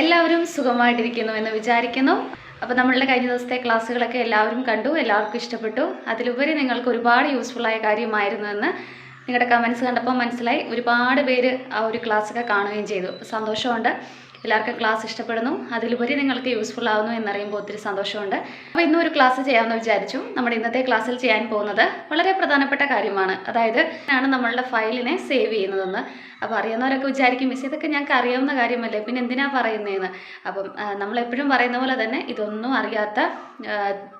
എല്ലാവരും സുഖമായിട്ടിരിക്കുന്നു എന്ന് വിചാരിക്കുന്നു. അപ്പോൾ നമ്മളുടെ കഴിഞ്ഞ ദിവസത്തെ ക്ലാസ്സുകളൊക്കെ എല്ലാവരും കണ്ടു എല്ലാവർക്കും ഇഷ്ടപ്പെട്ടു. അതിലുപരി നിങ്ങൾക്ക് ഒരുപാട് യൂസ്ഫുള്ളായ കാര്യമായിരുന്നു എന്ന് നിങ്ങളുടെ കമൻസ് കണ്ടപ്പോൾ മനസ്സിലായി. ഒരുപാട് പേര് ആ ഒരു ക്ലാസ്സൊക്കെ കാണുകയും ചെയ്തു. സന്തോഷമുണ്ട്. എല്ലാവർക്കും ക്ലാസ് ഇഷ്ടപ്പെടുന്നു. അതിലുപരി നിങ്ങൾക്ക് യൂസ്ഫുൾ ആവുന്നു എന്നറിയുമ്പോൾ ഒത്തിരി സന്തോഷമുണ്ട്. അപ്പോൾ ഇന്നും ഒരു ക്ലാസ് ചെയ്യാമെന്ന് വിചാരിച്ചു. നമ്മുടെ ഇന്നത്തെ ക്ലാസ്സിൽ ചെയ്യാൻ പോകുന്നത് വളരെ പ്രധാനപ്പെട്ട കാര്യമാണ്. അതായത് ആണ് നമ്മളുടെ ഫയലിനെ സേവ് ചെയ്യുന്നതെന്ന്. അപ്പോൾ അറിയുന്നവരൊക്കെ വിചാരിക്കും മിസ് ഇതൊക്കെ ഞങ്ങൾക്ക് അറിയാവുന്ന കാര്യമല്ലേ? പിന്നെ എന്തിനാ പറയുന്നതെന്ന് അപ്പം നമ്മളെപ്പോഴും പറയുന്ന പോലെ തന്നെ ഇതൊന്നും അറിയാത്ത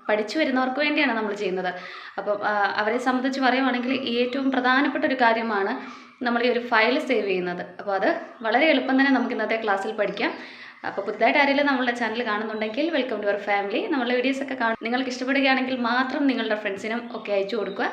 പഠിച്ചു വരുന്നവർക്ക് വേണ്ടിയാണ് നമ്മൾ ചെയ്യുന്നത്. അപ്പം അവരെ സംബന്ധിച്ച് പറയുവാണെങ്കിൽ ഏറ്റവും പ്രധാനപ്പെട്ട ഒരു കാര്യമാണ് നമ്മൾ ഈ ഒരു ഫയൽ സേവ് ചെയ്യുന്നത്. അപ്പോൾ അത് വളരെ എളുപ്പം തന്നെ നമുക്ക് ഇന്നത്തെ ക്ലാസ്സിൽ പഠിക്കാം. അപ്പോൾ പുതുതായിട്ട് ആരെങ്കിലും നമ്മളുടെ ചാനൽ കാണുന്നുണ്ടെങ്കിൽ വെൽക്കം ടു അവർ ഫാമിലി നമ്മളുടെ വീഡിയോസ് ഒക്കെ കാണും നിങ്ങൾക്ക് ഇഷ്ടപ്പെടുകയാണെങ്കിൽ മാത്രം നിങ്ങളുടെ ഫ്രണ്ട്സിനും ഒക്കെ അയച്ചു കൊടുക്കുക.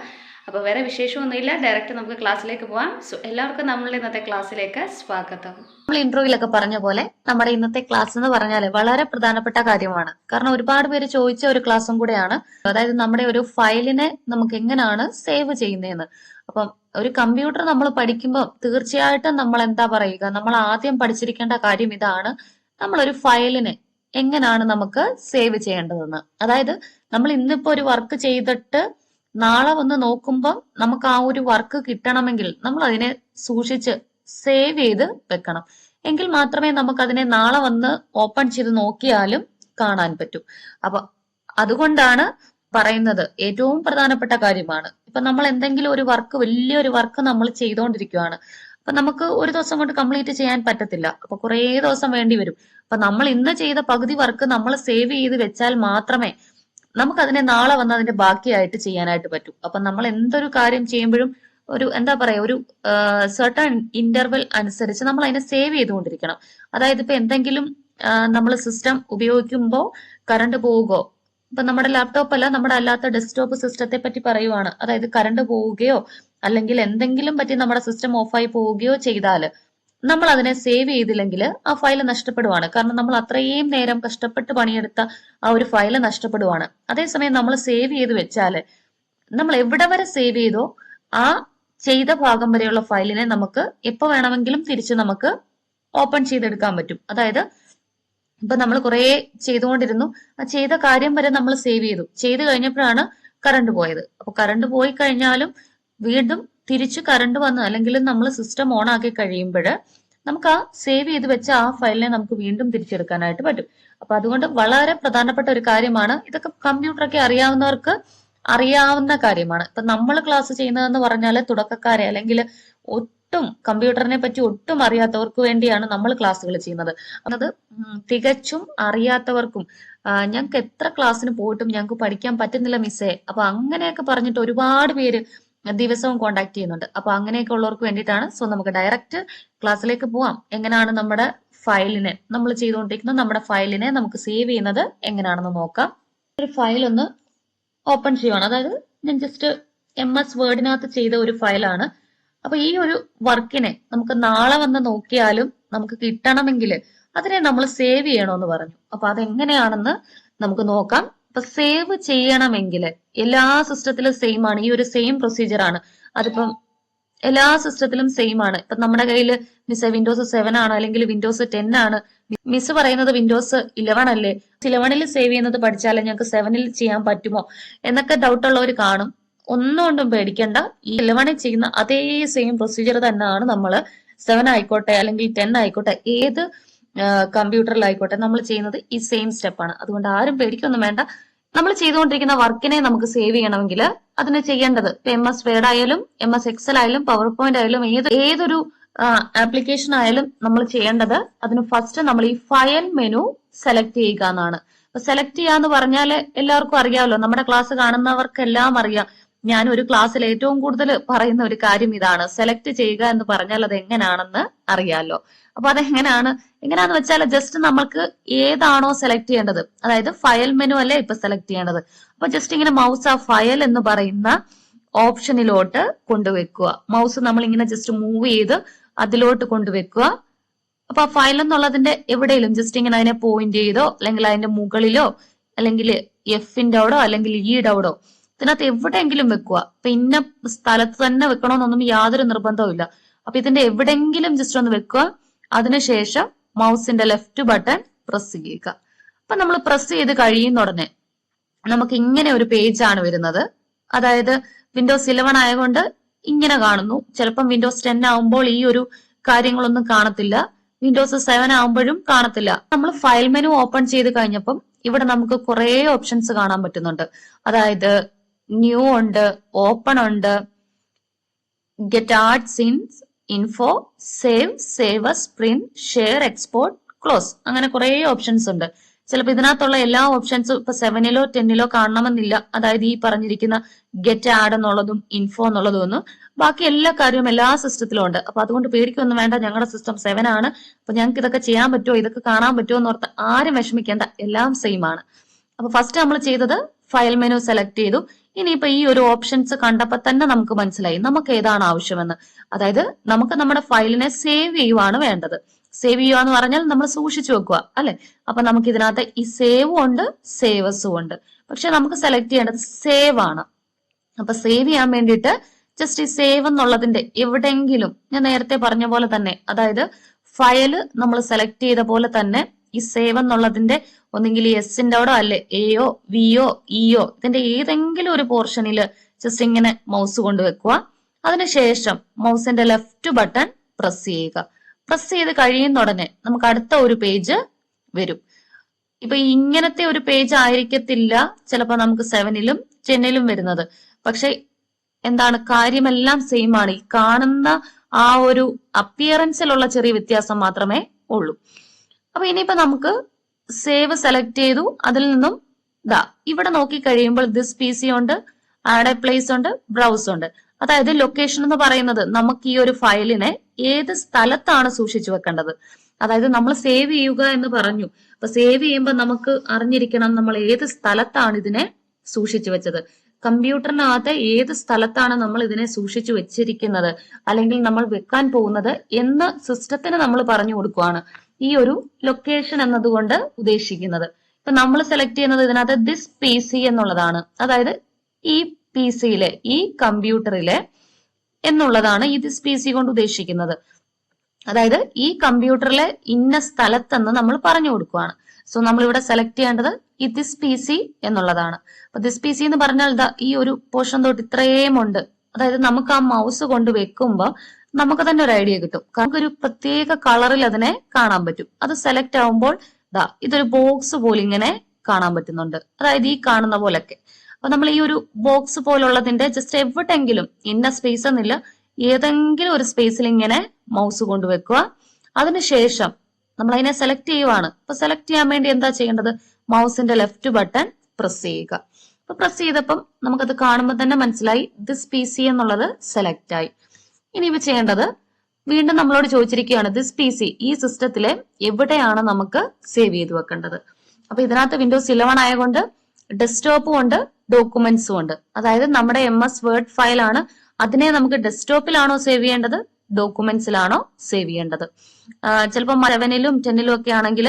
അപ്പോൾ വേറെ വിശേഷമൊന്നുമില്ല ഡയറക്റ്റ് നമുക്ക് ക്ലാസ്സിലേക്ക് പോകാം സോ എല്ലാവർക്കും നമ്മളുടെ ഇന്നത്തെ ക്ലാസ്സിലേക്ക് സ്വാഗതം. നമ്മൾ ഇൻട്രോയിലൊക്കെ പറഞ്ഞ പോലെ നമ്മുടെ ഇന്നത്തെ ക്ലാസ് എന്ന് പറഞ്ഞാൽ വളരെ പ്രധാനപ്പെട്ട കാര്യമാണ്. കാരണം ഒരുപാട് പേര് ചോദിച്ച ഒരു ക്ലാസ്സും കൂടെയാണ്. അതായത് നമ്മുടെ ഒരു ഫയലിനെ നമുക്ക് എങ്ങനെയാണ് സേവ് ചെയ്യുന്നതെന്ന്. അപ്പം ഒരു കമ്പ്യൂട്ടർ നമ്മൾ പഠിക്കുമ്പോൾ തീർച്ചയായിട്ടും നമ്മൾ എന്താ പറയുക നമ്മൾ ആദ്യം പഠിച്ചിരിക്കേണ്ട കാര്യം ഇതാണ്. നമ്മൾ ഒരു ഫയലിനെ എങ്ങനെയാണ് നമുക്ക് സേവ് ചെയ്യേണ്ടതെന്ന്. അതായത് നമ്മൾ ഇന്നിപ്പോ ഒരു വർക്ക് ചെയ്തിട്ട് നാളെ വന്ന് നോക്കുമ്പോൾ നമുക്ക് ആ ഒരു വർക്ക് കിട്ടണമെങ്കിൽ നമ്മൾ അതിനെ സൂക്ഷിച്ച് സേവ് ചെയ്ത് വെക്കണം. എങ്കിൽ മാത്രമേ നമുക്ക് അതിനെ നാളെ വന്ന് ഓപ്പൺ ചെയ്ത് നോക്കിയാലും കാണാൻ പറ്റൂ. അപ്പൊ അതുകൊണ്ടാണ് പറയുന്നത് ഏറ്റവും പ്രധാനപ്പെട്ട കാര്യമാണ്. ഇപ്പൊ നമ്മൾ എന്തെങ്കിലും ഒരു വർക്ക് വലിയൊരു വർക്ക് നമ്മൾ ചെയ്തുകൊണ്ടിരിക്കുകയാണ് അപ്പൊ നമുക്ക് ഒരു ദിവസം കൊണ്ട് കംപ്ലീറ്റ് ചെയ്യാൻ പറ്റത്തില്ല. അപ്പൊ കുറേ ദിവസം വേണ്ടി വരും. അപ്പൊ നമ്മൾ ഇന്ന് ചെയ്ത പകുതി വർക്ക് നമ്മൾ സേവ് ചെയ്ത് വെച്ചാൽ മാത്രമേ നമുക്ക് അതിനെ നാളെ വന്ന് അതിന്റെ ബാക്കിയായിട്ട് ചെയ്യാനായിട്ട് പറ്റൂ. അപ്പൊ നമ്മൾ എന്തൊരു കാര്യം ചെയ്യുമ്പോഴും ഒരു എന്താ പറയാ ഒരു സെർട്ടൺ ഇന്റർവെൽ അനുസരിച്ച് നമ്മൾ അതിനെ സേവ് ചെയ്തുകൊണ്ടിരിക്കണം. അതായത് ഇപ്പൊ എന്തെങ്കിലും നമ്മൾ സിസ്റ്റം ഉപയോഗിക്കുമ്പോൾ കറണ്ട് പോവുകയോ ഇപ്പൊ നമ്മുടെ ലാപ്ടോപ്പ് അല്ല നമ്മുടെ അല്ലാത്ത ഡെസ്ക്ടോപ്പ് സിസ്റ്റത്തെ പറ്റി പറയുവാണ്. അതായത് കറണ്ട് പോവുകയോ അല്ലെങ്കിൽ എന്തെങ്കിലും പറ്റി നമ്മുടെ സിസ്റ്റം ഓഫായി പോവുകയോ ചെയ്താൽ നമ്മൾ അതിനെ സേവ് ചെയ്തില്ലെങ്കിൽ ആ ഫയൽ നഷ്ടപ്പെടുവാണ്. കാരണം നമ്മൾ അത്രയും നേരം കഷ്ടപ്പെട്ട് പണിയെടുത്ത ആ ഒരു ഫയൽ നഷ്ടപ്പെടുവാണ്. അതേസമയം നമ്മൾ സേവ് ചെയ്ത് വെച്ചാൽ നമ്മൾ എവിടെ വരെ സേവ് ചെയ്തോ ആ ചെയ്ത ഭാഗം വരെയുള്ള ഫയലിനെ നമുക്ക് എപ്പോ വേണമെങ്കിലും തിരിച്ച് നമുക്ക് ഓപ്പൺ ചെയ്തെടുക്കാൻ പറ്റും. അതായത് ഇപ്പൊ നമ്മൾ കുറെ ചെയ്തുകൊണ്ടിരുന്നു. ആ ചെയ്ത കാര്യം വരെ നമ്മൾ സേവ് ചെയ്തു. ചെയ്ത് കഴിഞ്ഞപ്പോഴാണ് കറണ്ട് പോയത്. അപ്പൊ കറണ്ട് പോയി കഴിഞ്ഞാലും വീണ്ടും തിരിച്ചു കറണ്ട് വന്ന് അല്ലെങ്കിൽ നമ്മൾ സിസ്റ്റം ഓൺ ആക്കി കഴിയുമ്പോൾ നമുക്ക് ആ സേവ് ചെയ്ത് വെച്ച ആ ഫയലിനെ നമുക്ക് വീണ്ടും തിരിച്ചെടുക്കാനായിട്ട് പറ്റും. അപ്പൊ അതുകൊണ്ട് വളരെ പ്രധാനപ്പെട്ട ഒരു കാര്യമാണ്. ഇതൊക്കെ കമ്പ്യൂട്ടറൊക്കെ അറിയാവുന്നവർക്ക് അറിയാവുന്ന കാര്യമാണ്. ഇപ്പൊ നമ്മൾ ക്ലാസ് ചെയ്യുന്നതെന്ന് പറഞ്ഞാൽ തുടക്കക്കാരെ അല്ലെങ്കിൽ ഒട്ടും കമ്പ്യൂട്ടറിനെ പറ്റി ഒട്ടും അറിയാത്തവർക്ക് വേണ്ടിയാണ് നമ്മൾ ക്ലാസ്സുകൾ ചെയ്യുന്നത്. അത് തികച്ചും അറിയാത്തവർക്കും ഞങ്ങൾക്ക് എത്ര ക്ലാസ്സിന് പോയിട്ടും ഞങ്ങൾക്ക് പഠിക്കാൻ പറ്റുന്നില്ല മിസ്സേ. അപ്പൊ അങ്ങനെയൊക്കെ പറഞ്ഞിട്ട് ഒരുപാട് പേര് ദിവസവും കോണ്ടാക്ട് ചെയ്യുന്നുണ്ട്. അപ്പൊ അങ്ങനെയൊക്കെ ഉള്ളവർക്ക് വേണ്ടിയിട്ടാണ്. സോ നമുക്ക് ഡയറക്റ്റ് ക്ലാസ്സിലേക്ക് പോവാം. എങ്ങനെയാണ് നമ്മുടെ ഫയലിനെ നമ്മൾ ചെയ്തുകൊണ്ടിരിക്കുന്ന നമ്മുടെ ഫയലിനെ നമുക്ക് സേവ് ചെയ്യുന്നത് എങ്ങനെയാണെന്ന് നോക്കാം. ഒരു ഫയൽ ഒന്ന് ഓപ്പൺ ചെയ്യുവാണ്. അതായത് ഞാൻ ജസ്റ്റ് എം എസ് വേർഡിനകത്ത് ചെയ്ത ഒരു ഫയലാണ് അപ്പൊ ഈ ഒരു വർക്കിനെ നമുക്ക് നാളെ വന്ന് നോക്കിയാലും നമുക്ക് കിട്ടണമെങ്കിൽ അതിനെ നമ്മൾ സേവ് ചെയ്യണമെന്ന് പറഞ്ഞു. അപ്പൊ അതെങ്ങനെയാണെന്ന് നമുക്ക് നോക്കാം. അപ്പൊ സേവ് ചെയ്യണമെങ്കിൽ എല്ലാ സിസ്റ്റത്തിലും സെയിം ആണ്. ഈ ഒരു സെയിം പ്രൊസീജിയർ ആണ്. അതിപ്പം എല്ലാ സിസ്റ്റത്തിലും സെയിം ആണ്. ഇപ്പൊ നമ്മുടെ കയ്യിൽ മിസ് വിൻഡോസ് സെവൻ ആണ് അല്ലെങ്കിൽ വിൻഡോസ് ടെൻ ആണ്? മിസ് പറയുന്നത് വിൻഡോസ് ഇലവൻ അല്ലേ? ഇലവനിൽ സേവ് ചെയ്യുന്നത് പഠിച്ചാലേ ഞങ്ങൾക്ക് സെവനിൽ ചെയ്യാൻ പറ്റുമോ? എന്നൊക്കെ ഡൗട്ട് ഉള്ളവർ കാണും. ഒന്നും കൊണ്ടും പേടിക്കണ്ട. ഈ ഇലവനിൽ ചെയ്യുന്ന അതേ സെയിം പ്രൊസീജിയർ തന്നെയാണ് നമ്മൾ സെവൻ ആയിക്കോട്ടെ അല്ലെങ്കിൽ ടെൻ ആയിക്കോട്ടെ ഏത് കമ്പ്യൂട്ടറിലായിക്കോട്ടെ നമ്മൾ ചെയ്യുന്നത് ഈ സെയിം സ്റ്റെപ്പാണ് അതുകൊണ്ട് ആരും പേടിക്കൊന്നും വേണ്ട. നമ്മൾ ചെയ്തുകൊണ്ടിരിക്കുന്ന വർക്കിനെ നമുക്ക് സേവ് ചെയ്യണമെങ്കിൽ അതിനെ ചെയ്യേണ്ടത് എം എസ് വേർഡ് ആയാലും എം എസ് എക്സൽ ആയാലും പവർ പോയിന്റ് ആയാലും ഏത് ഏതൊരു ആപ്ലിക്കേഷൻ ആയാലും നമ്മൾ ചെയ്യേണ്ടത് അതിന് ഫസ്റ്റ് നമ്മൾ ഈ ഫയൽ മെനു സെലക്ട് ചെയ്യുക എന്നാണ്. സെലക്ട് ചെയ്യാന്ന് പറഞ്ഞാൽ എല്ലാവർക്കും അറിയാമല്ലോ. നമ്മുടെ ക്ലാസ് കാണുന്നവർക്കെല്ലാം അറിയാം. ഞാൻ ഒരു ക്ലാസ്സിൽ ഏറ്റവും കൂടുതൽ പറയുന്ന ഒരു കാര്യം ഇതാണ്. സെലക്ട് ചെയ്യുക എന്ന് പറഞ്ഞാൽ അത് എങ്ങനെയാണെന്ന് അറിയാലോ. അപ്പൊ അതെങ്ങനെയാണ് എങ്ങനെയാന്ന് വെച്ചാൽ ജസ്റ്റ് നമ്മൾക്ക് ഏതാണോ സെലക്ട് ചെയ്യേണ്ടത്. അതായത് ഫയൽ മെനു അല്ലേ ഇപ്പൊ സെലക്ട് ചെയ്യേണ്ടത്. അപ്പൊ ജസ്റ്റ് ഇങ്ങനെ മൗസ് ആ ഫയൽ എന്ന് പറയുന്ന ഓപ്ഷനിലോട്ട് കൊണ്ടുവെക്കുക. മൗസ് നമ്മൾ ഇങ്ങനെ ജസ്റ്റ് മൂവ് ചെയ്ത് അതിലോട്ട് കൊണ്ടുവെക്കുക. അപ്പൊ ആ ഫയൽ എന്നുള്ളതിന്റെ എവിടെയെങ്കിലും ജസ്റ്റ് ഇങ്ങനെ അതിനെ പോയിന്റ് ചെയ്തോ അല്ലെങ്കിൽ അതിന്റെ മുകളിലോ അല്ലെങ്കിൽ എഫിന്റെ അവിടോ അല്ലെങ്കിൽ ഇയുടെ അവിടോ ഇതിനകത്ത് എവിടെയെങ്കിലും വെക്കുക. അപ്പൊ ഇന്ന സ്ഥലത്ത് തന്നെ വെക്കണമെന്നൊന്നും യാതൊരു നിർബന്ധവും അപ്പൊ ഇതിന്റെ എവിടെയെങ്കിലും ജസ്റ്റ് ഒന്ന് വെക്കുക. അതിനുശേഷം മൗസിന്റെ ലെഫ്റ്റ് ബട്ടൺ പ്രസ് ചെയ്യുക. അപ്പൊ നമ്മൾ പ്രസ് ചെയ്ത് കഴിയുന്ന ഉടനെ നമുക്ക് ഇങ്ങനെ ഒരു പേജ് ആണ് വരുന്നത്. അതായത് വിൻഡോസ് ഇലവൻ ആയതുകൊണ്ട് ഇങ്ങനെ കാണുന്നു. ചിലപ്പം വിൻഡോസ് ടെൻ ആവുമ്പോൾ ഈ ഒരു കാര്യങ്ങളൊന്നും കാണത്തില്ല. വിൻഡോസ് സെവൻ ആവുമ്പോഴും കാണത്തില്ല. നമ്മൾ ഫയൽ മെനു ഓപ്പൺ ചെയ്ത് കഴിഞ്ഞപ്പം ഇവിടെ നമുക്ക് കുറെ ഓപ്ഷൻസ് കാണാൻ പറ്റുന്നുണ്ട്. അതായത് ന്യൂ ഉണ്ട് ഓപ്പൺ ഉണ്ട്. Get arts in info save save as print share export close അങ്ങനെ കുറെ ഓപ്ഷൻസ് ഉണ്ട്. ചിലപ്പോൾ ഇതിനകത്തുള്ള എല്ലാ ഓപ്ഷൻസും ഇപ്പൊ സെവനിലോ ടെന്നിലോ കാണണമെന്നില്ല. അതായത് ഈ പറഞ്ഞിരിക്കുന്ന ഗെറ്റ് ആഡ് എന്നുള്ളതും ഇൻഫോ എന്നുള്ളതും ഒന്നും. ബാക്കി എല്ലാ കാര്യവും എല്ലാ സിസ്റ്റത്തിലും ഉണ്ട്. അപ്പൊ അതുകൊണ്ട് പേടിക്കൊന്നും വേണ്ട. ഞങ്ങളുടെ സിസ്റ്റം സെവൻ ആണ്. അപ്പൊ ഞങ്ങൾക്ക് ഇതൊക്കെ ചെയ്യാൻ പറ്റുമോ ഇതൊക്കെ കാണാൻ പറ്റുമോ എന്ന് ഓർത്ത് ആരും വിഷമിക്കേണ്ട. എല്ലാം സെയിം ആണ്. അപ്പൊ ഫസ്റ്റ് നമ്മൾ ചെയ്തത് ഫയൽ മെനു സെലക്ട് ചെയ്തു. ഇനിയിപ്പോ ഈ ഒരു ഓപ്ഷൻസ് കണ്ടപ്പോ തന്നെ നമുക്ക് മനസ്സിലായി നമുക്ക് ഏതാണ് ആവശ്യമെന്ന്. അതായത് നമുക്ക് നമ്മുടെ ഫയലിനെ സേവ് ചെയ്യുവാണ് വേണ്ടത്. സേവ് ചെയ്യുക എന്ന് പറഞ്ഞാൽ നമ്മൾ സൂക്ഷിച്ചു വെക്കുക അല്ലെ? അപ്പൊ നമുക്ക് ഇതിനകത്ത് ഈ സേവും ഉണ്ട് സേവസും ഉണ്ട്. പക്ഷെ നമുക്ക് സെലക്ട് ചെയ്യേണ്ടത് സേവ് ആണ്. അപ്പൊ സേവ് ചെയ്യാൻ വേണ്ടിയിട്ട് ജസ്റ്റ് ഈ സേവ് എന്നുള്ളതിന്റെ എവിടെയെങ്കിലും ഞാൻ നേരത്തെ പറഞ്ഞ പോലെ തന്നെ അതായത് ഫയൽ നമ്മൾ സെലക്ട് ചെയ്ത പോലെ തന്നെ ഈ സേവ് എന്നുള്ളതിന്റെ ഒന്നെങ്കിൽ എസിന്റെ അവിടെ അല്ലെ എയോ വിയോ ഇയോ ഇതിന്റെ ഏതെങ്കിലും ഒരു പോർഷനിൽ ജസ്റ്റ് ഇങ്ങനെ മൗസ് കൊണ്ട് വെക്കുക. അതിനുശേഷം മൗസിന്റെ ലെഫ്റ്റ് ബട്ടൺ പ്രസ് ചെയ്യുക. പ്രസ് ചെയ്ത് കഴിയുന്ന ഉടനെ നമുക്ക് അടുത്ത ഒരു പേജ് വരും. ഇപ്പൊ ഇങ്ങനത്തെ ഒരു പേജ് ആയിരിക്കത്തില്ല ചിലപ്പോ നമുക്ക് സെവനിലും ടെന്നിലും വരുന്നത്. പക്ഷെ എന്താണ് കാര്യമെല്ലാം സെയിം ആണ്. ഈ കാണുന്ന ആ ഒരു അപ്പിയറൻസിലുള്ള ചെറിയ വ്യത്യാസം മാത്രമേ ഉള്ളൂ. അപ്പൊ ഇനിയിപ്പോ നമുക്ക് സേവ് സെലക്ട് ചെയ്തു. അതിൽ നിന്നും ദാ ഇവിടെ നോക്കി കഴിയുമ്പോൾ ദിസ് പി സി ഉണ്ട് ആഡ് പ്ലേസ് ഉണ്ട് ബ്രൗസ് ഉണ്ട്. അതായത് ലൊക്കേഷൻ എന്ന് പറയുന്നത് നമുക്ക് ഈ ഒരു ഫയലിനെ ഏത് സ്ഥലത്താണ് സൂക്ഷിച്ചു വെക്കേണ്ടത്? അതായത് നമ്മൾ സേവ് ചെയ്യുക എന്ന് പറഞ്ഞു. അപ്പൊ സേവ് ചെയ്യുമ്പോൾ നമുക്ക് അറിഞ്ഞിരിക്കണം നമ്മൾ ഏത് സ്ഥലത്താണ് ഇതിനെ സൂക്ഷിച്ചു വെച്ചത്. കമ്പ്യൂട്ടറിനകത്ത് ഏത് സ്ഥലത്താണ് നമ്മൾ ഇതിനെ സൂക്ഷിച്ചു വെച്ചിരിക്കുന്നത്? അല്ലെങ്കിൽ നമ്മൾ വെക്കാൻ പോകുന്നത് എന്ന് സിസ്റ്റത്തിന് നമ്മൾ പറഞ്ഞു കൊടുക്കുകയാണ് ഈ ഒരു ലൊക്കേഷൻ എന്നതുകൊണ്ട് ഉദ്ദേശിക്കുന്നത്. ഇപ്പൊ നമ്മൾ സെലക്ട് ചെയ്യുന്നത് ഇതിനകത്ത് ദിസ് പി സി എന്നുള്ളതാണ്. അതായത് ഈ പി സിയിലെ ഈ കമ്പ്യൂട്ടറിലെ എന്നുള്ളതാണ് ഈ ദിസ് പി സി കൊണ്ട് ഉദ്ദേശിക്കുന്നത്. അതായത് ഈ കമ്പ്യൂട്ടറിലെ ഇന്ന സ്ഥലത്തെന്ന് നമ്മൾ പറഞ്ഞു കൊടുക്കുകയാണ് സോ നമ്മൾ ഇവിടെ സെലക്ട് ചെയ്യേണ്ടത് ഈ ദിസ് പി സി എന്നുള്ളതാണ്. അപ്പൊ ദിസ് പി സി എന്ന് പറഞ്ഞാൽ ഈ ഒരു പോർഷൻ തൊട്ട് ഇത്രയും ഉണ്ട്. അതായത് നമുക്ക് ആ മൗസ് കൊണ്ട് വെക്കുമ്പോൾ നമുക്ക് തന്നെ ഒരു ഐഡിയ കിട്ടും. കാരണം ഒരു പ്രത്യേക കളറിൽ അതിനെ കാണാൻ പറ്റും. അത് സെലക്ട് ആവുമ്പോൾ ദാ ഇതൊരു ബോക്സ് പോലെ ഇങ്ങനെ കാണാൻ പറ്റുന്നുണ്ട്. അതായത് ഈ കാണുന്ന പോലൊക്കെ അപ്പൊ നമ്മൾ ഈ ഒരു ബോക്സ് പോലുള്ളതിന്റെ ജസ്റ്റ് എവിടെങ്കിലും ഇന്ന സ്പേസ് എന്നില്ല ഏതെങ്കിലും ഒരു സ്പേസിൽ ഇങ്ങനെ മൗസ് കൊണ്ടുവെക്കുക അതിനുശേഷം നമ്മൾ അതിനെ സെലക്ട് ചെയ്യുവാണ്. അപ്പൊ സെലക്ട് ചെയ്യാൻ വേണ്ടി എന്താ ചെയ്യേണ്ടത്? മൗസിന്റെ ലെഫ്റ്റ് ബട്ടൺ പ്രസ് ചെയ്യുക. അപ്പൊ പ്രസ് ചെയ്തപ്പം നമുക്കത് കാണുമ്പോൾ തന്നെ മനസ്സിലായി ദിസ് പി സി എന്നുള്ളത് സെലക്ട് ആയി. ഇനി ഇവ ചെയ്യേണ്ടത് വീണ്ടും നമ്മളോട് ചോദിച്ചിരിക്കുകയാണ് ദിസ് പി സി ഈ സിസ്റ്റത്തിലെ എവിടെയാണ് നമുക്ക് സേവ് ചെയ്ത് വെക്കേണ്ടത്? അപ്പൊ ഇതിനകത്ത് വിൻഡോസ് ഇലവൺ ആയതുകൊണ്ട് ഡെസ്ക്ടോപ്പും ഉണ്ട് ഡോക്യുമെന്റ്സും ഉണ്ട്. അതായത് നമ്മുടെ എം എസ് വേർഡ് ആണ്. അതിനെ നമുക്ക് ഡെസ്ക്ടോപ്പിലാണോ സേവ് ചെയ്യേണ്ടത്? ഡോക്യുമെന്റ്സിലാണോ സേവ് ചെയ്യേണ്ടത്? ചിലപ്പോൾ മലവനിലും ടെന്നിലും ഒക്കെ ആണെങ്കിൽ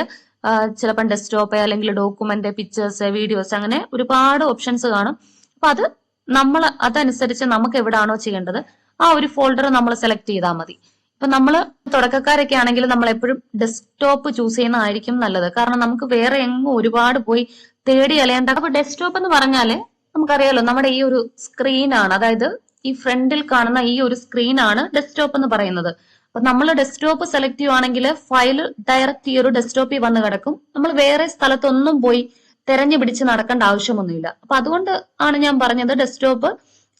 ചിലപ്പം ഡെസ്ക്ടോപ്പ് അല്ലെങ്കിൽ ഡോക്യുമെന്റ് പിക്ചേഴ്സ് വീഡിയോസ് അങ്ങനെ ഒരുപാട് ഓപ്ഷൻസ് കാണും. അപ്പൊ അത് നമ്മൾ അതനുസരിച്ച് നമുക്ക് എവിടെയാണോ ചെയ്യേണ്ടത്? ആ ഒരു ഫോൾഡർ നമ്മൾ സെലക്ട് ചെയ്താൽ മതി. ഇപ്പൊ നമ്മൾ തുടക്കക്കാരൊക്കെ ആണെങ്കിൽ നമ്മൾ എപ്പോഴും ഡെസ്ക്ടോപ്പ് ചൂസ് ചെയ്യുന്നതായിരിക്കും നല്ലത്. കാരണം നമുക്ക് വേറെ എങ്ങും ഒരുപാട് പോയി തേടി അലയേണ്ട അപ്പൊ ഡെസ്ക്ടോപ്പ് എന്ന് പറഞ്ഞാൽ നമുക്കറിയാലോ നമ്മുടെ ഈ ഒരു സ്ക്രീനാണ് അതായത് ഈ ഫ്രണ്ടിൽ കാണുന്ന ഈ ഒരു സ്ക്രീനാണ് ഡെസ്ക്ടോപ്പ് എന്ന് പറയുന്നത്. അപ്പൊ നമ്മൾ ഡെസ്ക്ടോപ്പ് സെലക്ട് ചെയ്യുവാണെങ്കിൽ ഫയൽ ഡയറക്റ്റ് ഈ ഒരു ഡെസ്ക്ടോപ്പിൽ വന്ന് കിടക്കും. നമ്മൾ വേറെ സ്ഥലത്തൊന്നും പോയി തെരഞ്ഞു പിടിച്ച് നടക്കേണ്ട ആവശ്യമൊന്നുമില്ല. അപ്പൊ അതുകൊണ്ട് ആണ് ഞാൻ പറഞ്ഞത് ഡെസ്ക്ടോപ്പ്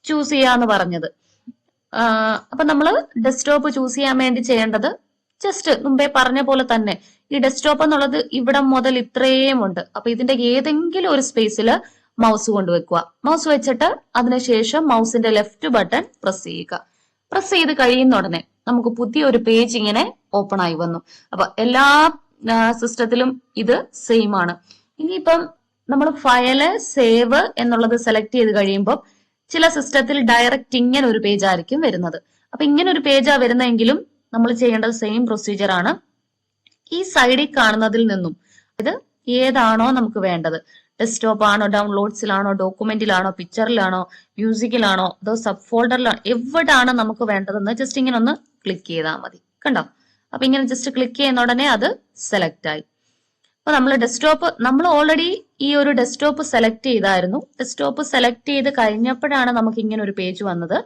ചൂസ് ചെയ്യാന്ന് പറഞ്ഞത്. അപ്പൊ നമ്മൾ ഡെസ്ക്ടോപ്പ് ചൂസ് ചെയ്യാൻ വേണ്ടി ചെയ്യേണ്ടത് ജസ്റ്റ് മുമ്പേ പറഞ്ഞ പോലെ തന്നെ ഈ ഡെസ്ക്ടോപ്പ് എന്നുള്ളത് ഇവിടെ മുതൽ ഇത്രയും ഉണ്ട്. അപ്പൊ ഇതിന്റെ ഏതെങ്കിലും ഒരു സ്പേസിൽ മൗസ് കൊണ്ടുവെക്കുക മൗസ് വെച്ചിട്ട് അതിനുശേഷം മൗസിന്റെ ലെഫ്റ്റ് ബട്ടൺ പ്രസ് ചെയ്യുക. പ്രസ് ചെയ്ത് കഴിയുന്ന ഉടനെ നമുക്ക് പുതിയൊരു പേജ് ഇങ്ങനെ ഓപ്പൺ ആയി വന്നു. അപ്പൊ എല്ലാ സിസ്റ്റത്തിലും ഇത് സെയിം ആണ്. ഇനിയിപ്പം നമ്മൾ ഫയൽ സേവ് എന്നുള്ളത് സെലക്ട് ചെയ്ത് കഴിയുമ്പോൾ ചില സിസ്റ്റത്തിൽ ഡയറക്റ്റ് ഇങ്ങനെ ഒരു പേജ് ആയിരിക്കും വരുന്നത്. അപ്പൊ ഇങ്ങനെ ഒരു പേജാ വരുന്നതെങ്കിലും നമ്മൾ ചെയ്യേണ്ടത് സെയിം പ്രൊസീജിയർ ആണ്. ഈ സൈഡിൽ കാണുന്നതിൽ നിന്നും ഇത് ഏതാണോ നമുക്ക് വേണ്ടത്. ഡെസ്ക്ടോപ്പ് ആണോ ഡൗൺലോഡ്സിലാണോ ഡോക്യുമെന്റിലാണോ പിക്ചറിലാണോ മ്യൂസിക്കിലാണോ അതോ സബ് ഫോൾഡറിലാണോ എവിടാണ് നമുക്ക് വേണ്ടതെന്ന് ജസ്റ്റ് ഇങ്ങനെ ഒന്ന് ക്ലിക്ക് ചെയ്താൽ മതി. കണ്ടോ? അപ്പൊ ഇങ്ങനെ ജസ്റ്റ് ക്ലിക്ക് ചെയ്യുന്ന ഉടനെ അത് സെലക്ട് ആയി. അപ്പൊ നമ്മൾ ഡെസ്ക്ടോപ്പ് നമ്മൾ ഓൾറെഡി ഈ ഒരു ഡെസ്ക്ടോപ്പ് സെലക്ട് ചെയ്തായിരുന്നു. ഡെസ്ക്ടോപ്പ് സെലക്ട് ചെയ്ത് കഴിഞ്ഞപ്പോഴാണ് നമുക്ക് ഇങ്ങനെ ഒരു പേജ് വന്നത്.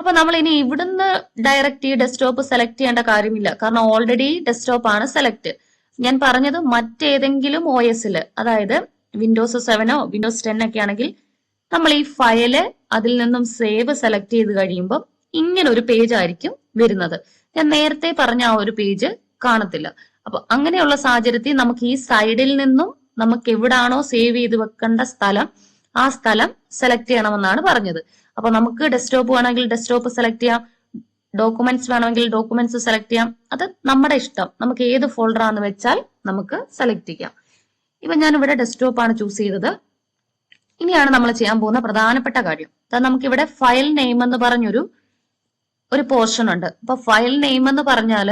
അപ്പൊ നമ്മൾ ഇനി ഇവിടുന്ന് ഡയറക്റ്റ് ഈ ഡെസ്ക്ടോപ്പ് സെലക്ട് ചെയ്യേണ്ട കാര്യമില്ല. കാരണം ഓൾറെഡി ഡെസ്ക്ടോപ്പ് ആണ് സെലക്ട് ഞാൻ പറഞ്ഞത് മറ്റേതെങ്കിലും ഒ എസിൽ അതായത് വിൻഡോസ് സെവനോ വിൻഡോസ് ടെൻ ഒക്കെ ആണെങ്കിൽ നമ്മൾ ഈ ഫയൽ അതിൽ നിന്നും സേവ് സെലക്ട് ചെയ്ത് കഴിയുമ്പോൾ ഇങ്ങനെ ഒരു പേജ് ആയിരിക്കും വരുന്നത്. ഞാൻ നേരത്തെ പറഞ്ഞ ആ ഒരു പേജ് കാണത്തില്ല. അപ്പൊ അങ്ങനെയുള്ള സാഹചര്യത്തിൽ നമുക്ക് ഈ സൈഡിൽ നിന്നും നമുക്ക് എവിടാണോ സേവ് ചെയ്ത് വെക്കേണ്ട സ്ഥലം ആ സ്ഥലം സെലക്ട് ചെയ്യണമെന്നാണ് പറഞ്ഞത്. അപ്പൊ നമുക്ക് ഡെസ്ക്ടോപ്പ് വേണമെങ്കിൽ ഡെസ്ക്ടോപ്പ് സെലക്ട് ചെയ്യാം ഡോക്യുമെന്റ്സ് വേണമെങ്കിൽ ഡോക്യുമെന്റ്സ് സെലക്ട് ചെയ്യാം. അത് നമ്മുടെ ഇഷ്ടം. നമുക്ക് ഏത് ഫോൾഡർ ആണെന്ന് വെച്ചാൽ നമുക്ക് സെലക്ട് ചെയ്യാം. ഇപ്പൊ ഞാൻ ഇവിടെ ഡെസ്ക്ടോപ്പ് ആണ് ചൂസ് ചെയ്തത്. ഇനിയാണ് നമ്മൾ ചെയ്യാൻ പോകുന്ന പ്രധാനപ്പെട്ട കാര്യം. അതായത് നമുക്ക് ഇവിടെ ഫയൽ നെയിം എന്ന് പറഞ്ഞൊരു ഒരു പോർഷൻ ഉണ്ട്. അപ്പൊ ഫയൽ നെയിം എന്ന് പറഞ്ഞാൽ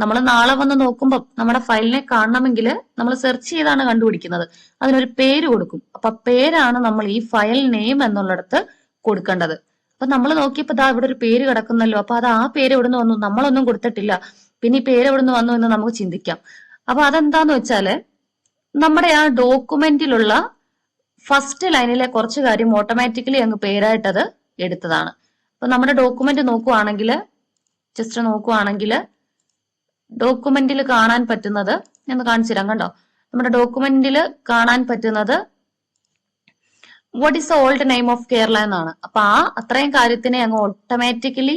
നമ്മൾ നാളെ വന്ന് നോക്കുമ്പോൾ നമ്മുടെ ഫയലിനെ കാണണമെങ്കിൽ നമ്മൾ സെർച്ച് ചെയ്താണ് കണ്ടുപിടിക്കുന്നത്. അതിനൊരു പേര് കൊടുക്കും. അപ്പൊ പേരാണ് നമ്മൾ ഈ ഫയൽ നെയിം എന്നുള്ളിടത്ത് കൊടുക്കേണ്ടത്. അപ്പൊ നമ്മൾ നോക്കിയപ്പോ ദാ ഇവിടെ ഒരു പേര് കിടക്കുന്നല്ലോ. അപ്പൊ അത് ആ പേര് എവിടുന്ന് വന്നു? നമ്മളൊന്നും കൊടുത്തിട്ടില്ല. പിന്നെ ഈ പേര് എവിടുന്ന് വന്നു എന്ന് നമുക്ക് ചിന്തിക്കാം. അപ്പൊ അതെന്താന്ന് വെച്ചാൽ നമ്മുടെ ആ ഡോക്യുമെന്റിലുള്ള ഫസ്റ്റ് ലൈനിലെ കുറച്ച് കാര്യം ഓട്ടോമാറ്റിക്കലി അങ്ങ് പേരായിട്ടത് എടുത്തതാണ്. അപ്പൊ നമ്മുടെ ഡോക്യുമെന്റ് നോക്കുവാണെങ്കിൽ ജസ്റ്റ് നോക്കുവാണെങ്കിൽ ഡോക്യുമെന്റിൽ കാണാൻ പറ്റുന്നത് ഞാൻ കാണിച്ചു തരാം കണ്ടോ? നമ്മുടെ ഡോക്യുമെന്റിൽ കാണാൻ പറ്റുന്നത് what is the old name of Kerala എന്നാണ്. അപ്പൊ ആ അത്രയും കാര്യത്തിനെ അങ്ങ് ഓട്ടോമാറ്റിക്കലി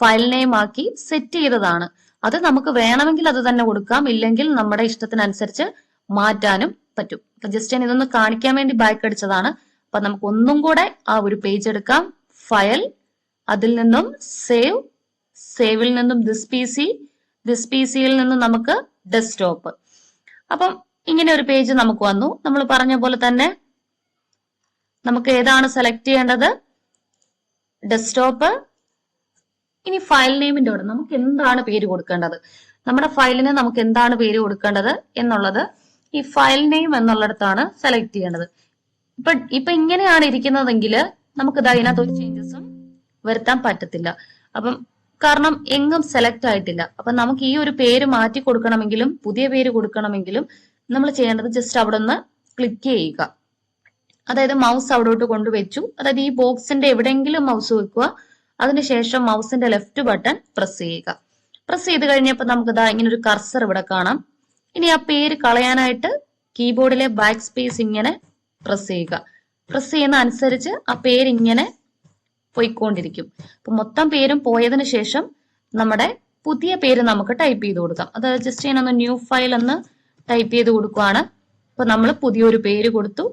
ഫയൽ നെയിം ആക്കി സെറ്റ് ചെയ്തതാണ്. അത് നമുക്ക് വേണമെങ്കിൽ അത് തന്നെ കൊടുക്കാം. ഇല്ലെങ്കിൽ നമ്മുടെ ഇഷ്ടത്തിനനുസരിച്ച് മാറ്റാനും പറ്റും. അപ്പൊ ജസ്റ്റ് ഞാൻ ഇതൊന്ന് കാണിക്കാൻ വേണ്ടി ബാക്ക് അടിച്ചതാണ്. അപ്പൊ നമുക്ക് ഒന്നും കൂടെ ആ ഒരു പേജ് എടുക്കാം. ഫയൽ അതിൽ നിന്നും സേവ് സേവിൽ നിന്നും this P C this P സിയിൽ നിന്ന് നമുക്ക് ഡെസ്ക്ടോപ്പ്. അപ്പം ഇങ്ങനെ ഒരു പേജ് നമുക്ക് വന്നു. നമ്മൾ പറഞ്ഞ പോലെ തന്നെ നമുക്ക് ഏതാണ് സെലക്ട് ചെയ്യേണ്ടത്? ഡെസ്ക്ടോപ്പ്. ഇനി ഫയൽ നെയിമിന്റെ കൂടെ നമുക്ക് എന്താണ് പേര് കൊടുക്കേണ്ടത്? നമ്മുടെ ഫയലിന് നമുക്ക് എന്താണ് പേര് കൊടുക്കേണ്ടത് എന്നുള്ളത് ഈ ഫയൽ നെയിം എന്നുള്ളിടത്താണ് സെലക്ട് ചെയ്യേണ്ടത്. ഇപ്പൊ ഇപ്പൊ ഇങ്ങനെയാണ് ഇരിക്കുന്നതെങ്കിൽ നമുക്ക് ഇത് അതിനകത്ത് ഒരു ചേഞ്ചസും വരുത്താൻ പറ്റത്തില്ല. അപ്പം കാരണം എങ്ങും സെലക്ട് ആയിട്ടില്ല. അപ്പൊ നമുക്ക് ഈ ഒരു പേര് മാറ്റി കൊടുക്കണമെങ്കിലും പുതിയ പേര് കൊടുക്കണമെങ്കിലും നമ്മൾ ചെയ്യേണ്ടത് ജസ്റ്റ് അവിടെ ഒന്ന് ക്ലിക്ക് ചെയ്യുക. അതായത് മൗസ് അവിടോട്ട് കൊണ്ടുവച്ചു. അതായത് ഈ ബോക്സിന്റെ എവിടെയെങ്കിലും മൗസ് വെക്കുക. അതിനുശേഷം മൗസിന്റെ ലെഫ്റ്റ് ബട്ടൺ പ്രസ് ചെയ്യുക. പ്രസ് ചെയ്ത് കഴിഞ്ഞപ്പോൾ നമുക്ക് ഇതാ ഇങ്ങനെ ഒരു കർസർ ഇവിടെ കാണാം. ഇനി ആ പേര് കളയാനായിട്ട് കീബോർഡിലെ ബാക്ക് സ്പേസ് ഇങ്ങനെ പ്രസ് ചെയ്യുക. പ്രസ് ചെയ്യുന്ന അനുസരിച്ച് ആ പേര് ഇങ്ങനെ പോയിക്കൊണ്ടിരിക്കും. അപ്പൊ മൊത്തം പേരും പോയതിനു ശേഷം നമ്മുടെ പുതിയ പേര് നമുക്ക് ടൈപ്പ് ചെയ്ത് കൊടുക്കാം. അതായത് ജസ്റ്റ് ഞാനൊന്ന് ന്യൂ ഫയൽ എന്ന് ടൈപ്പ് ചെയ്ത് കൊടുക്കുവാണ്. അപ്പൊ നമ്മൾ പുതിയൊരു പേര് കൊടുത്തു.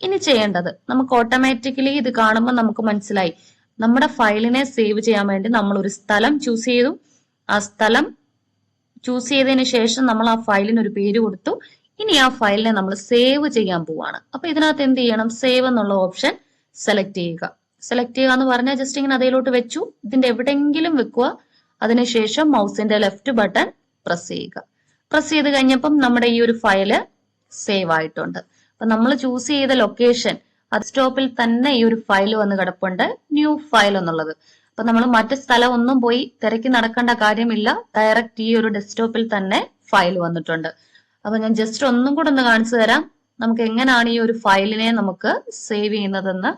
ഇനി ചെയ്യേണ്ടത് നമുക്ക് ഓട്ടോമാറ്റിക്കലി ഇത് കാണുമ്പോൾ നമുക്ക് മനസ്സിലായി. നമ്മുടെ ഫയലിനെ സേവ് ചെയ്യാൻ വേണ്ടി നമ്മൾ ഒരു സ്ഥലം ചൂസ് ചെയ്തു. ആ സ്ഥലം ചൂസ് ചെയ്തതിന് ശേഷം നമ്മൾ ആ ഫയലിന് ഒരു പേര് കൊടുത്തു. ഇനി ആ ഫയലിനെ നമ്മൾ സേവ് ചെയ്യാൻ പോവാണ്. അപ്പൊ ഇതിനകത്ത് എന്ത് ചെയ്യണം? സേവ് എന്നുള്ള ഓപ്ഷൻ സെലക്ട് ചെയ്യുക. സെലക്ട് ചെയ്യുക എന്ന് പറഞ്ഞാൽ ജസ്റ്റ് ഇങ്ങനെ അതിലോട്ട് വെച്ചു. ഇതിന്റെ എവിടെയെങ്കിലും വെക്കുക. അതിനുശേഷം മൗസിന്റെ ലെഫ്റ്റ് ബട്ടൺ പ്രസ് ചെയ്യുക. പ്രസ് ചെയ്ത് കഴിഞ്ഞപ്പം നമ്മുടെ ഈ ഒരു ഫയൽ സേവ് ആയിട്ടുണ്ട്. അപ്പൊ നമ്മൾ ചൂസ് ചെയ്ത ലൊക്കേഷൻ അത് സ്റ്റോപ്പിൽ തന്നെ ഈ ഒരു ഫയൽ വന്ന് കിടപ്പുണ്ട്. ന്യൂ ഫയൽ എന്നുള്ളത്. അപ്പൊ നമ്മൾ മറ്റു സ്ഥലം ഒന്നും പോയി തിരക്കി നടക്കേണ്ട കാര്യമില്ല. ഡയറക്റ്റ് ഈ ഒരു ഡെസ്ക്ടോപ്പിൽ തന്നെ ഫയൽ വന്നിട്ടുണ്ട്. അപ്പൊ ഞാൻ ജസ്റ്റ് ഒന്നും കൂടെ ഒന്ന് കാണിച്ചു തരാം. നമുക്ക് എങ്ങനെയാണ് ഈ ഒരു ഫയലിനെ നമുക്ക് സേവ് ചെയ്യുന്നതെന്ന്.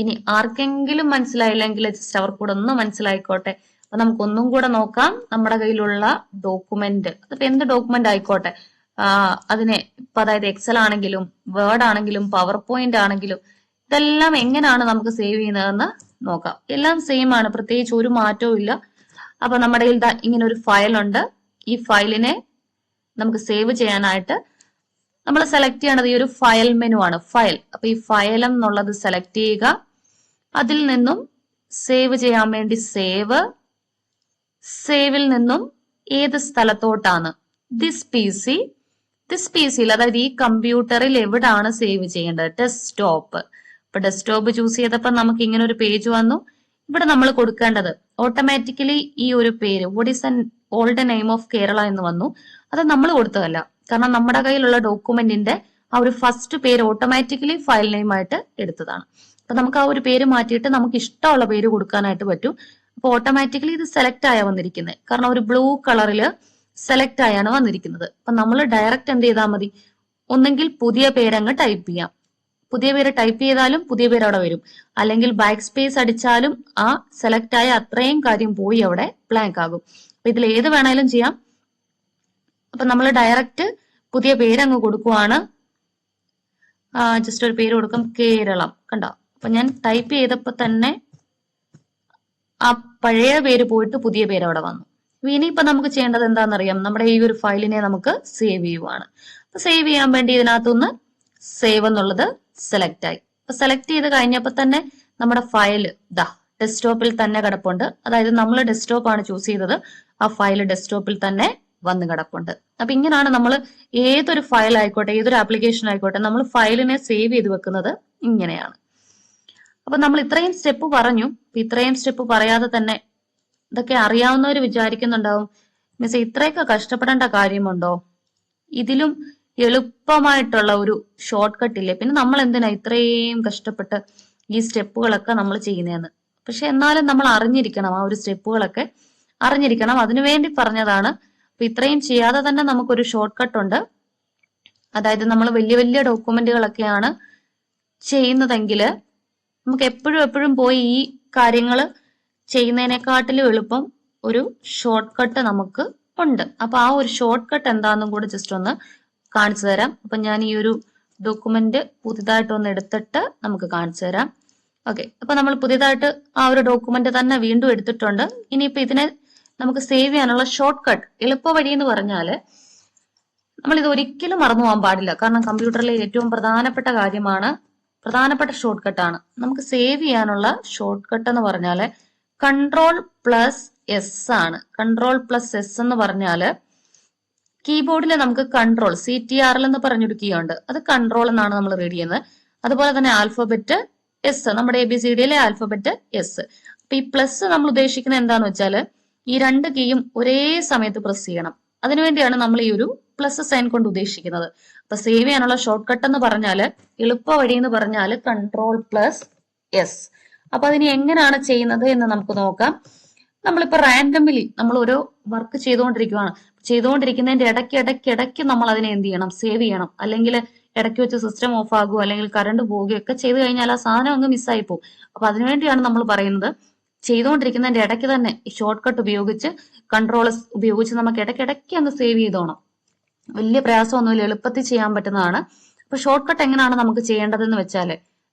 ഇനി ആർക്കെങ്കിലും മനസ്സിലായില്ലെങ്കിൽ ജസ്റ്റ് അവർക്കൂടെ ഒന്ന് മനസ്സിലായിക്കോട്ടെ. അപ്പൊ നമുക്ക് ഒന്നും കൂടെ നോക്കാം. നമ്മുടെ കയ്യിലുള്ള ഡോക്യുമെന്റ് അതിപ്പോ എന്ത് ഡോക്യുമെന്റ് ആയിക്കോട്ടെ? അതിനെ ഇപ്പൊ അതായത് എക്സൽ ആണെങ്കിലും വേർഡ് ആണെങ്കിലും പവർ പോയിന്റ് ആണെങ്കിലും ഇതെല്ലാം എങ്ങനെയാണ് നമുക്ക് സേവ് ചെയ്യുന്നതെന്ന് നോക്കാം. എല്ലാം സെയിം ആണ്. പ്രത്യേകിച്ച് ഒരു മാറ്റവും ഇല്ല. അപ്പൊ നമ്മുടെ കയ്യിൽ ഇങ്ങനെ ഒരു ഫയൽ ഉണ്ട്. ഈ ഫയലിനെ നമുക്ക് സേവ് ചെയ്യാനായിട്ട് നമ്മൾ സെലക്ട് ചെയ്യേണ്ടത് ഈ ഒരു ഫയൽ മെനു ആണ്. ഫയൽ അപ്പൊ ഈ ഫയൽ എന്നുള്ളത് സെലക്ട് ചെയ്യുക. അതിൽ നിന്നും സേവ് ചെയ്യാൻ വേണ്ടി സേവ് സേവിൽ നിന്നും ഏത് സ്ഥലത്തോട്ടാണ്? This P C this P സിയിൽ അതായത് ഈ കമ്പ്യൂട്ടറിൽ എവിടാണ് സേവ് ചെയ്യേണ്ടത്? ഡെസ്ക്ടോപ്പ് ഡെസ്ക് ഡെസ്ക്ടോപ്പ് ചൂസ് ചെയ്തപ്പോൾ നമുക്ക് ഇങ്ങനെ ഒരു പേജ് വന്നു. ഇവിടെ നമ്മൾ കൊടുക്കേണ്ടത് ഓട്ടോമാറ്റിക്കലി ഈ ഒരു പേര് what is an old name of Kerala എന്ന് വന്നു. അത് നമ്മൾ കൊടുത്തതല്ല. കാരണം നമ്മുടെ കയ്യിലുള്ള ഡോക്യുമെന്റിന്റെ ആ ഒരു ഫസ്റ്റ് പേര് ഓട്ടോമാറ്റിക്കലി ഫയൽ നെയിം ആയിട്ട് എടുത്തതാണ്. അപ്പൊ നമുക്ക് ആ ഒരു പേര് മാറ്റിയിട്ട് നമുക്ക് ഇഷ്ടമുള്ള പേര് കൊടുക്കാനായിട്ട് പറ്റും. അപ്പൊ ഓട്ടോമാറ്റിക്കലി ഇത് സെലക്ട് ആയാ വന്നിരിക്കുന്നത് കാരണം ഒരു ബ്ലൂ കളറിൽ സെലക്ട് ആയാണ് വന്നിരിക്കുന്നത്. അപ്പൊ നമ്മൾ ഡയറക്റ്റ് എന്ത് ചെയ്താൽ മതി? ഒന്നെങ്കിൽ പുതിയ പേരങ്ങ് ടൈപ്പ് ചെയ്യാം. പുതിയ പേര് ടൈപ്പ് ചെയ്താലും പുതിയ പേര് അവിടെ വരും. അല്ലെങ്കിൽ ബാക്ക് സ്പേസ് അടിച്ചാലും ആ സെലക്ട് ആയ അത്രയും കാര്യം പോയി അവിടെ ബ്ലാങ്ക് ആകും. അപ്പൊ ഇതിൽ ഏത് വേണേലും ചെയ്യാം. അപ്പൊ നമ്മൾ ഡയറക്റ്റ് പുതിയ പേരങ്ങ് കൊടുക്കുവാണ്. ജസ്റ്റ് ഒരു പേര് കൊടുക്കും കേരളം. കണ്ടോ? അപ്പൊ ഞാൻ ടൈപ്പ് ചെയ്തപ്പോ തന്നെ ആ പഴയ പേര് പോയിട്ട് പുതിയ പേര് അവിടെ വന്നു. ഇനിയിപ്പോ നമുക്ക് ചെയ്യേണ്ടത് എന്താണെന്നറിയാം? നമ്മുടെ ഈ ഒരു ഫയലിനെ നമുക്ക് സേവ് ചെയ്യുവാണ്. അപ്പൊ സേവ് ചെയ്യാൻ വേണ്ടി ഇതിനകത്തുനിന്ന് സേവ് എന്നുള്ളത് സെലക്ട് ആയി. അപ്പൊ സെലക്ട് ചെയ്ത് കഴിഞ്ഞപ്പോ തന്നെ നമ്മുടെ ഫയൽ ദാ ഡെസ്ക്ടോപ്പിൽ തന്നെ കിടപ്പുണ്ട്. അതായത് നമ്മൾ ഡെസ്ക്ടോപ്പ് ആണ് ചൂസ് ചെയ്തത്. ആ ഫയൽ ഡെസ്ക്ടോപ്പിൽ തന്നെ വന്ന് കിടപ്പുണ്ട്. അപ്പൊ ഇങ്ങനെയാണ് നമ്മൾ ഏതൊരു ഫയൽ ആയിക്കോട്ടെ ഏതൊരു ആപ്ലിക്കേഷൻ ആയിക്കോട്ടെ നമ്മൾ ഫയലിനെ സേവ് ചെയ്ത് വെക്കുന്നത് ഇങ്ങനെയാണ്. അപ്പൊ നമ്മൾ ഇത്രയും സ്റ്റെപ്പ് പറഞ്ഞു. ഇത്രയും സ്റ്റെപ്പ് പറയാതെ തന്നെ ഇതൊക്കെ അറിയാവുന്നവർ വിചാരിക്കുന്നുണ്ടാവും മിസ് ഇത്രയൊക്കെ കഷ്ടപ്പെടേണ്ട കാര്യമുണ്ടോ? ഇതിലും എളുപ്പമായിട്ടുള്ള ഒരു ഷോർട്ട് കട്ട് ഇല്ലേ? പിന്നെ നമ്മൾ എന്തിനാ ഇത്രയും കഷ്ടപ്പെട്ട് ഈ സ്റ്റെപ്പുകളൊക്കെ നമ്മൾ ചെയ്യുന്നതെന്ന് പക്ഷെ എന്നാലും നമ്മൾ അറിഞ്ഞിരിക്കണം ആ ഒരു സ്റ്റെപ്പുകളൊക്കെ അറിഞ്ഞിരിക്കണം. അതിനുവേണ്ടി പറഞ്ഞതാണ് അപ്പൊ ഇത്രയും ചെയ്യാതെ തന്നെ നമുക്കൊരു ഷോർട്ട് കട്ട് ഉണ്ട്. അതായത് നമ്മൾ വലിയ വലിയ ഡോക്യുമെന്റുകളൊക്കെയാണ് ചെയ്യുന്നതെങ്കിൽ നമുക്ക് എപ്പോഴും എപ്പോഴും പോയി ഈ കാര്യങ്ങൾ ചെയ്യുന്നതിനെക്കാട്ടിലും എളുപ്പം ഒരു ഷോർട്ട് കട്ട് നമുക്ക് ഉണ്ട്. അപ്പൊ ആ ഒരു ഷോർട്ട് കട്ട് എന്താണെന്നും കൂടെ ജസ്റ്റ് ഒന്ന് കാണിച്ചു തരാം. അപ്പൊ ഞാൻ ഈ ഒരു ഡോക്യുമെന്റ് പുതിയതായിട്ട് ഒന്ന് എടുത്തിട്ട് നമുക്ക് കാണിച്ചു തരാം. ഓക്കെ അപ്പൊ നമ്മൾ പുതിയതായിട്ട് ആ ഒരു ഡോക്യുമെന്റ് തന്നെ വീണ്ടും എടുത്തിട്ടുണ്ട്. ഇനിയിപ്പോ ഇതിനെ നമുക്ക് സേവ് ചെയ്യാനുള്ള ഷോർട്ട് കട്ട് എളുപ്പ വഴി എന്ന് പറഞ്ഞാൽ നമ്മൾ ഇത് ഒരിക്കലും മറന്നു പോകാൻ പാടില്ല. കാരണം കമ്പ്യൂട്ടറിലെ ഏറ്റവും പ്രധാനപ്പെട്ട കാര്യമാണ് പ്രധാനപ്പെട്ട ഷോർട്ട് കട്ടാണ് നമുക്ക് സേവ് ചെയ്യാനുള്ള ഷോർട്ട് കട്ട് എന്ന് പറഞ്ഞാൽ കൺട്രോൾ പ്ലസ് എസ് ആണ്. കൺട്രോൾ പ്ലസ് എസ് എന്ന് പറഞ്ഞാൽ കീബോർഡിൽ നമുക്ക് കൺട്രോൾ സി ടി ആർ എന്ന് പറഞ്ഞൊരു കീ ഉണ്ട് അത് കൺട്രോൾ എന്നാണ് നമ്മൾ റീഡ് ചെയ്യുന്നത്. അതുപോലെ തന്നെ ആൽഫബറ്റ് എസ് നമ്മുടെ എ ബി സി ഡിയിലെ ആൽഫബറ്റ് എസ് അപ്പൊ ഈ പ്ലസ് നമ്മൾ ഉദ്ദേശിക്കുന്നത് എന്താന്ന് വെച്ചാൽ ഈ രണ്ട് കീയും ഒരേ സമയത്ത് പ്രസ് ചെയ്യണം. അതിനുവേണ്ടിയാണ് നമ്മൾ ഈ ഒരു പ്ലസ് സൈൻ കൊണ്ട് ഉദ്ദേശിക്കുന്നത്. അപ്പൊ സേവ് ചെയ്യാനുള്ള ഷോർട്ട് കട്ട് എന്ന് പറഞ്ഞാൽ എളുപ്പ വഴി എന്ന് പറഞ്ഞാൽ കൺട്രോൾ പ്ലസ് എസ് അപ്പൊ അതിന് എങ്ങനെയാണ് ചെയ്യുന്നത് എന്ന് നമുക്ക് നോക്കാം. നമ്മളിപ്പോ റാൻഡമിലി നമ്മൾ ഒരു വർക്ക് ചെയ്തുകൊണ്ടിരിക്കുകയാണ് ചെയ്തുകൊണ്ടിരിക്കുന്നതിന്റെ ഇടയ്ക്ക് ഇടയ്ക്ക് ഇടയ്ക്ക് നമ്മൾ അതിനെ എന്ത് ചെയ്യണം? സേവ് ചെയ്യണം. അല്ലെങ്കിൽ ഇടയ്ക്ക് വെച്ച് സിസ്റ്റം ഓഫ് ആകുമോ അല്ലെങ്കിൽ കറണ്ട് പോവുകയോ ഒക്കെ ചെയ്തു കഴിഞ്ഞാൽ ആ സാധനം അങ്ങ് മിസ്സായി പോകും. അപ്പൊ അതിനുവേണ്ടിയാണ് നമ്മൾ പറയുന്നത് ചെയ്തുകൊണ്ടിരിക്കുന്നതിന്റെ ഇടയ്ക്ക് തന്നെ ഷോർട്ട് കട്ട് ഉപയോഗിച്ച് കൺട്രോൾ ഉപയോഗിച്ച് നമുക്ക് ഇടയ്ക്ക് ഇടയ്ക്ക് അങ്ങ് സേവ് ചെയ്തോണം വലിയ പ്രയാസമൊന്നുമില്ല എളുപ്പത്തിൽ ചെയ്യാൻ പറ്റുന്നതാണ്. അപ്പൊ ഷോർട്ട് കട്ട് എങ്ങനെയാണ് നമുക്ക് ചെയ്യേണ്ടതെന്ന് വെച്ചാൽ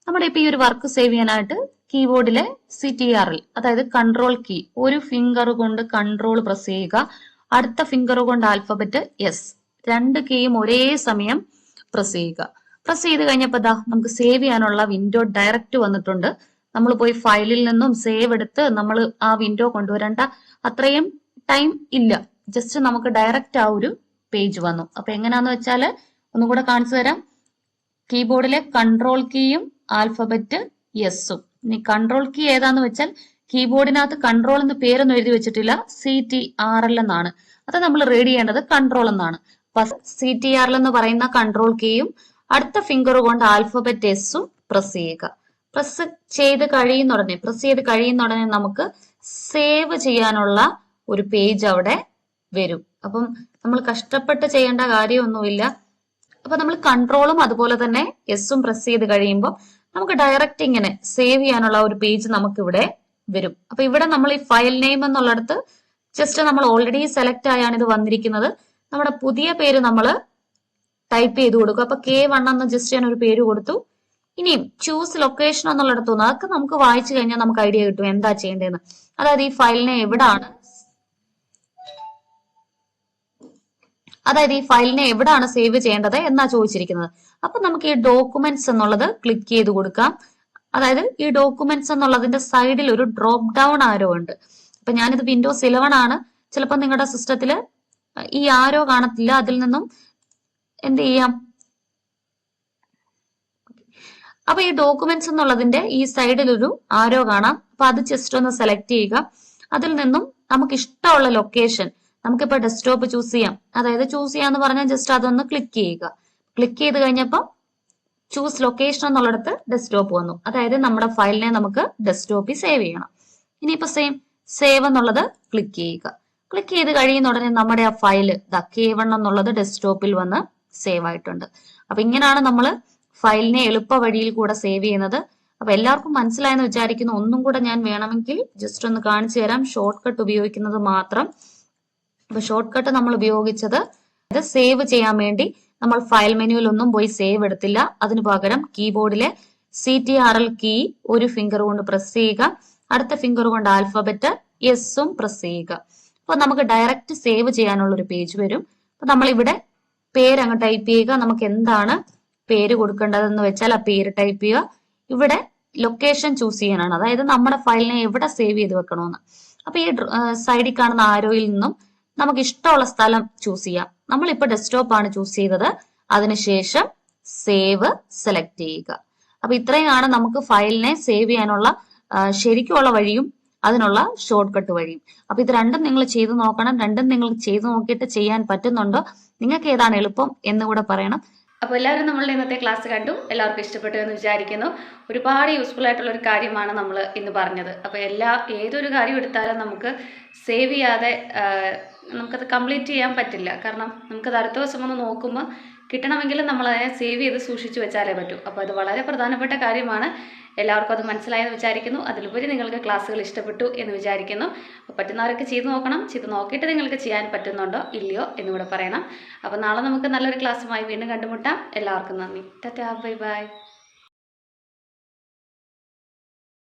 നമ്മുടെ ഇപ്പൊ ഈ ഒരു വർക്ക് സേവ് ചെയ്യാനായിട്ട് കീബോർഡിലെ സി ടി ആറിൽ അതായത് കൺട്രോൾ കീ ഒരു ഫിംഗർ കൊണ്ട് കൺട്രോൾ പ്രസ് ചെയ്യുക. അടുത്ത ഫിംഗർ കൊണ്ട് ആൽഫബറ്റ് എസ് രണ്ട് കീയും ഒരേ സമയം പ്രസ് ചെയ്യുക. പ്രസ് ചെയ്ത് കഴിഞ്ഞപ്പോൾ ദാ നമുക്ക് സേവ് ചെയ്യാനുള്ള വിൻഡോ ഡയറക്റ്റ് വന്നിട്ടുണ്ട്. നമ്മൾ പോയി ഫയലിൽ നിന്നും സേവ് എടുത്ത് നമ്മൾ ആ വിൻഡോ കൊണ്ടുവരേണ്ട. അത്രയും ടൈം ഇല്ല. ജസ്റ്റ് നമുക്ക് ഡയറക്റ്റ് ആ ഒരു പേജ് വന്നു. അപ്പൊ എങ്ങനെയാന്ന് വെച്ചാൽ ഒന്നും കൂടെ കാണിച്ചു തരാം. കീബോർഡിലെ കൺട്രോൾ കീയും ആൽഫബറ്റ് എസും ഇനി കൺട്രോൾ കീ ഏതാന്ന് വെച്ചാൽ കീബോർഡിനകത്ത് കൺട്രോൾ എന്ന് പേരൊന്നും എഴുതി വെച്ചിട്ടില്ല. സി ടി ആർ എൽ എന്നാണ്. അത് നമ്മൾ റീഡ് ചെയ്യേണ്ടത് കൺട്രോൾ എന്നാണ്. സി ടി ആർ എൽ എന്ന് പറയുന്ന കൺട്രോൾ കീയും അടുത്ത ഫിംഗർ കൊണ്ട് ആൽഫബറ്റ് എസും പ്രസ് ചെയ്യുക. പ്രസ് ചെയ്ത് കഴിയുന്ന ഉടനെ പ്രസ് ചെയ്ത് കഴിയുന്ന ഉടനെ നമുക്ക് സേവ് ചെയ്യാനുള്ള ഒരു പേജ് അവിടെ വരും. അപ്പം നമ്മൾ കഷ്ടപ്പെട്ട് ചെയ്യേണ്ട കാര്യമൊന്നുമില്ല. അപ്പൊ നമ്മൾ കൺട്രോളും അതുപോലെ തന്നെ എസും പ്രസ് ചെയ്ത് കഴിയുമ്പോൾ നമുക്ക് ഡയറക്റ്റ് ഇങ്ങനെ സേവ് ചെയ്യാനുള്ള ഒരു പേജ് നമുക്ക് ഇവിടെ വരും. അപ്പൊ ഇവിടെ നമ്മൾ ഈ ഫയൽ നെയിം എന്നുള്ളിടത്ത് ജസ്റ്റ് നമ്മൾ ഓൾറെഡി സെലക്ട് ആയാണ് ഇത് വന്നിരിക്കുന്നത്. നമ്മുടെ പുതിയ പേര് നമ്മൾ ടൈപ്പ് ചെയ്ത് കൊടുക്കും. അപ്പൊ കെ വൺ എന്ന് ജസ്റ്റ് ഞാൻ ഒരു പേര് കൊടുത്തു. ഇനിയും ചൂസ് ലൊക്കേഷൻ എന്നുള്ളിടത്ത് നിന്ന് അതൊക്കെ നമുക്ക് വായിച്ചു കഴിഞ്ഞാൽ നമുക്ക് ഐഡിയ കിട്ടും എന്താ ചെയ്യേണ്ടതെന്ന് അതായത് ഈ ഫയലിനെ എവിടാണ്? അതായത് ഈ ഫയലിനെ എവിടാണ് സേവ് ചെയ്യേണ്ടത് എന്നാ ചോദിച്ചിരിക്കുന്നത്. അപ്പൊ നമുക്ക് ഈ ഡോക്യുമെന്റ്സ് എന്നുള്ളത് ക്ലിക്ക് ചെയ്ത് കൊടുക്കാം. അതായത് ഈ ഡോക്യുമെന്റ്സ് എന്നുള്ളതിന്റെ സൈഡിൽ ഒരു ഡ്രോപ്പ് ഡൗൺ ആരോ ഉണ്ട്. അപ്പൊ ഞാനിത് വിൻഡോസ് ഇലവൺ ആണ്. ചിലപ്പോൾ നിങ്ങളുടെ സിസ്റ്റത്തിൽ ഈ ആരോ കാണത്തില്ല. അതിൽ നിന്നും എന്ത് ചെയ്യാം? അപ്പൊ ഈ ഡോക്യുമെന്റ്സ് എന്നുള്ളതിന്റെ ഈ സൈഡിൽ ഒരു ആരോ കാണാം. അപ്പൊ അത് ജസ്റ്റ് ഒന്ന് സെലക്ട് ചെയ്യുക. അതിൽ നിന്നും നമുക്ക് ഇഷ്ടമുള്ള ലൊക്കേഷൻ നമുക്കിപ്പോ ഡെസ്ക്ടോപ്പ് ചൂസ് ചെയ്യാം. അതായത് ചൂസ് ചെയ്യാന്ന് പറഞ്ഞാൽ ജസ്റ്റ് അതൊന്ന് ക്ലിക്ക് ചെയ്യുക. ക്ലിക്ക് ചെയ്ത് കഴിഞ്ഞപ്പോൾ ചൂസ് ലൊക്കേഷൻ എന്നുള്ളിടത്ത് ഡെസ്ക്ടോപ്പ് വന്നു. അതായത് നമ്മുടെ ഫയലിനെ നമുക്ക് ഡെസ്ക്ടോപ്പിൽ സേവ് ചെയ്യണം. ഇനിയിപ്പോ സെയിം സേവ് എന്നുള്ളത് ക്ലിക്ക് ചെയ്യുക. ക്ലിക്ക് ചെയ്ത് കഴിയുന്ന ഉടനെ നമ്മുടെ ആ ഫയൽ ദ കെ എന്നുള്ളത് ഡെസ്ക്ടോപ്പിൽ വന്ന് സേവ് ആയിട്ടുണ്ട്. അപ്പൊ ഇങ്ങനെയാണ് നമ്മൾ ഫയലിനെ എളുപ്പ വഴിയിൽ കൂടെ സേവ് ചെയ്യുന്നത്. അപ്പൊ എല്ലാവർക്കും മനസ്സിലായെന്ന് വിചാരിക്കുന്നു. ഒന്നും കൂടെ ഞാൻ വേണമെങ്കിൽ ജസ്റ്റ് ഒന്ന് കാണിച്ചു തരാം. ഷോർട്ട് കട്ട് ഉപയോഗിക്കുന്നത് മാത്രം. അപ്പൊ ഷോർട്ട് കട്ട് നമ്മൾ ഉപയോഗിച്ചത് അത് സേവ് ചെയ്യാൻ വേണ്ടി. നമ്മൾ ഫയൽ മെനുവിൽ ഒന്നും പോയി സേവ് എടുത്തില്ല. അതിനു പകരം കീബോർഡിലെ C T R L key ഒരു ഫിംഗർ കൊണ്ട് പ്രസ് ചെയ്യുക. അടുത്ത ഫിംഗർ കൊണ്ട് ആൽഫബറ്റ് എസും പ്രസ് ചെയ്യുക. അപ്പൊ നമുക്ക് ഡയറക്റ്റ് സേവ് ചെയ്യാനുള്ള ഒരു പേജ് വരും. അപ്പൊ നമ്മൾ ഇവിടെ പേര് അങ്ങ് ടൈപ്പ് ചെയ്യുക. നമുക്ക് എന്താണ് പേര് കൊടുക്കേണ്ടതെന്ന് വെച്ചാൽ ആ പേര് ടൈപ്പ് ചെയ്യുക. ഇവിടെ ലൊക്കേഷൻ ചൂസ് ചെയ്യാനാണ്. അതായത് നമ്മുടെ ഫയലിനെ എവിടെ സേവ് ചെയ്ത് വെക്കണമെന്ന്. അപ്പൊ ഈ സൈഡിൽ കാണുന്ന ആരോയിൽ നിന്നും നമുക്ക് ഇഷ്ടമുള്ള സ്ഥലം ചൂസ് ചെയ്യാം. നമ്മളിപ്പോ ഡെസ്ക്ടോപ്പ് ആണ് ചൂസ് ചെയ്തത്. അതിനുശേഷം സേവ് സെലക്ട് ചെയ്യുക. അപ്പൊ ഇത്രയാണ് നമുക്ക് ഫയലിനെ സേവ് ചെയ്യാനുള്ള ശരിക്കുമുള്ള വഴിയും അതിനുള്ള ഷോർട്ട് കട്ട് വഴിയും. അപ്പൊ ഇത് രണ്ടും നിങ്ങൾ ചെയ്ത് നോക്കണം. രണ്ടും നിങ്ങൾ ചെയ്ത് നോക്കിയിട്ട് ചെയ്യാൻ പറ്റുന്നുണ്ടോ? നിങ്ങൾക്ക് ഏതാണ് എളുപ്പം എന്ന് കൂടെ പറയണം. അപ്പോൾ എല്ലാവരും നമ്മളുടെ ഇന്നത്തെ ക്ലാസ് കണ്ടു. എല്ലാവർക്കും ഇഷ്ടപ്പെട്ടു എന്ന് വിചാരിക്കുന്നു. ഒരുപാട് യൂസ്ഫുൾ ആയിട്ടുള്ള ഒരു കാര്യമാണ് നമ്മൾ ഇന്ന് പറഞ്ഞത്. അപ്പോൾ എല്ലാ ഏതൊരു കാര്യം എടുത്താലും നമുക്ക് സേവ് ചെയ്യാതെ നമുക്കത് കംപ്ലീറ്റ് ചെയ്യാൻ പറ്റില്ല. കാരണം നമുക്കത് അടുത്ത ദിവസം ഒന്ന് നോക്കുമ്പോൾ കിട്ടണമെങ്കിൽ നമ്മളതിനെ സേവ് ചെയ്ത് സൂക്ഷിച്ചു വെച്ചാലേ പറ്റൂ. അപ്പോൾ അത് വളരെ പ്രധാനപ്പെട്ട കാര്യമാണ്. എല്ലാവർക്കും അത് മനസ്സിലായെന്ന് വിചാരിക്കുന്നു. അതിലുപരി നിങ്ങൾക്ക് ക്ലാസ്സുകൾ ഇഷ്ടപ്പെട്ടു എന്ന് വിചാരിക്കുന്നു. പറ്റുന്നവരൊക്കെ ചെയ്ത് നോക്കണം. ചെയ്ത് നോക്കിയിട്ട് നിങ്ങൾക്ക് ചെയ്യാൻ പറ്റുന്നുണ്ടോ? ഇല്ലയോ എന്നുകൂടെ പറയണം. അപ്പോൾ നാളെ നമുക്ക് നല്ലൊരു ക്ലാസ്സുമായി വീണ്ടും കണ്ടുമുട്ടാം. എല്ലാവർക്കും നന്ദി. Tata bye bye.